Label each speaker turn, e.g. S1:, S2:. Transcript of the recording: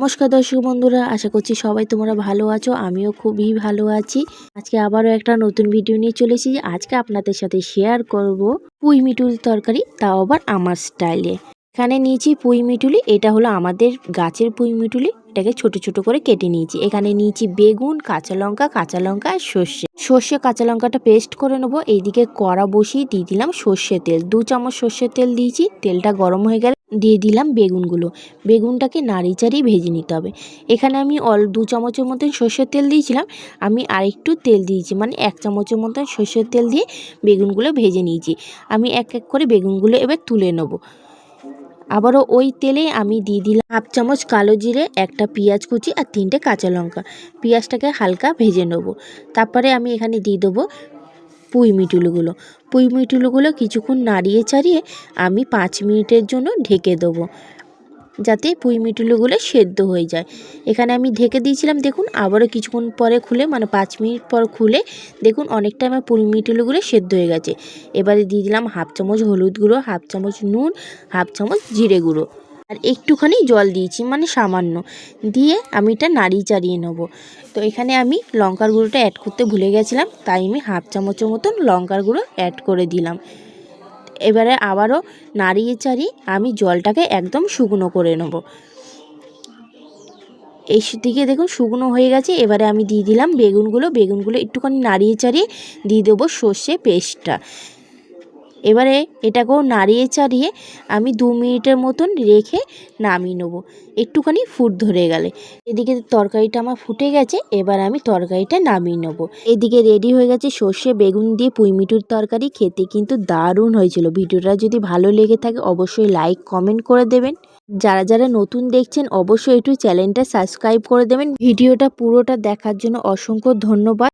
S1: নমস্কার দর্শক বন্ধুরা, আশা করছি সবাই তোমরা ভালো আছো, আমিও খুবই ভালো আছি। আজকে আবারও একটা নতুন ভিডিও নিয়ে চলেছি আজকে আপনাদের সাথে শেয়ার করব পুঁই মিটুলি তরকারি, তাও আবার আমার স্টাইলে এখানে নিয়েছি পুঁই মিটুলি, এটা হলো আমাদের গাছের পুঁই মিটুলি, এটাকে ছোট ছোট করে কেটে নিয়েছি। এখানে নিয়েছি বেগুন, কাঁচা লঙ্কা কাঁচা লঙ্কা আর সর্ষে। সর্ষে, কাঁচা লঙ্কাটা পেস্ট করে নেব। এইদিকে কড়া বসিয়ে দিয়ে দিলাম সর্ষে তেল। দু চামচ সর্ষের তেল দিয়েছি, তেলটা গরম হয়ে গেলে দিয়ে দিলাম বেগুনগুলো। বেগুনটাকে নাড়ি চাড়িয়ে ভেজে নিতে হবে। এখানে আমি অল দু চামচের মতন সর্ষের তেল দিয়েছিলাম। আমি আরেকটু তেল দিয়েছি মানে এক চামচের মতন সর্ষের তেল দিয়ে বেগুনগুলো ভেজে নিয়েছি। আমি এক এক করে বেগুনগুলো এবার তুলে নেব। আবারও ওই তেলে আমি দিয়ে দিলাম হাফ চামচ কালো জিরে, একটা পেঁয়াজ কুচি আর তিনটে কাঁচা লঙ্কা। পেঁয়াজটাকে হালকা ভেজে নেব। তারপরে আমি এখানে দিয়ে দেবো পুঁই মিটুলুগুলো। পুঁই মিটুলুগুলো কিছুক্ষণ নাড়িয়ে চাড়িয়ে আমি পাঁচ মিনিটের জন্য ঢেকে দেবো, যাতে পুঁই মিটুলুগুলো সেদ্ধ হয়ে যায়। এখানে আমি ঢেকে দিয়েছিলাম, দেখুন, আবারও কিছুক্ষণ পরে খুলে মানে পাঁচ মিনিট পর খুলে, দেখুন, অনেকটা আমার পুঁই মিটুলুগুলো সেদ্ধ হয়ে গেছে। এবারে দিয়ে দিলাম হাফ চামচ হলুদ গুঁড়ো, হাফ চামচ নুন, হাফ চামচ জিরে গুঁড়ো। আর একটুখানি জল দিয়েছি মানে সামান্য। দিয়ে আমি এটা নাড়িয়ে চাড়িয়ে নেব। তো এখানে আমি লঙ্কার গুঁড়োটা অ্যাড করতে ভুলে গেছিলাম, তাই আমি হাফ চামচের মতন লঙ্কার গুঁড়ো অ্যাড করে দিলাম। এবারে আবারও নাড়িয়ে চাড়িয়ে আমি জলটাকে একদম শুকনো করে নেব। এই দিকে দেখুন শুকনো হয়ে গেছে, এবারে আমি দিয়ে দিলাম বেগুনগুলো। বেগুনগুলো একটুখানি নাড়িয়ে চাড়িয়ে দিয়ে দেবো সর্ষে পেস্টটা এবারে এটাকেও নাড়িয়ে চাড়িয়ে আমি দু মিনিটের মতন রেখে নামিয়ে নেব। একটুখানি ফুট ধরে গেলে। এদিকে তরকারিটা আমার ফুটে গেছে, এবার আমি তরকারিটা নামিয়ে নেব। এদিকে রেডি হয়ে গেছে সর্ষে, বেগুন দিয়ে পুঁইমিটুর তরকারি। খেতে কিন্তু দারুণ হয়েছিল। ভিডিওটা যদি ভালো লেগে থাকে অবশ্যই লাইক, কমেন্ট করে দেবেন। যারা যারা নতুন দেখছেন অবশ্যই একটু চ্যানেলটা সাবস্ক্রাইব করে দেবেন। ভিডিওটা পুরোটা দেখার জন্য অসংখ্য ধন্যবাদ।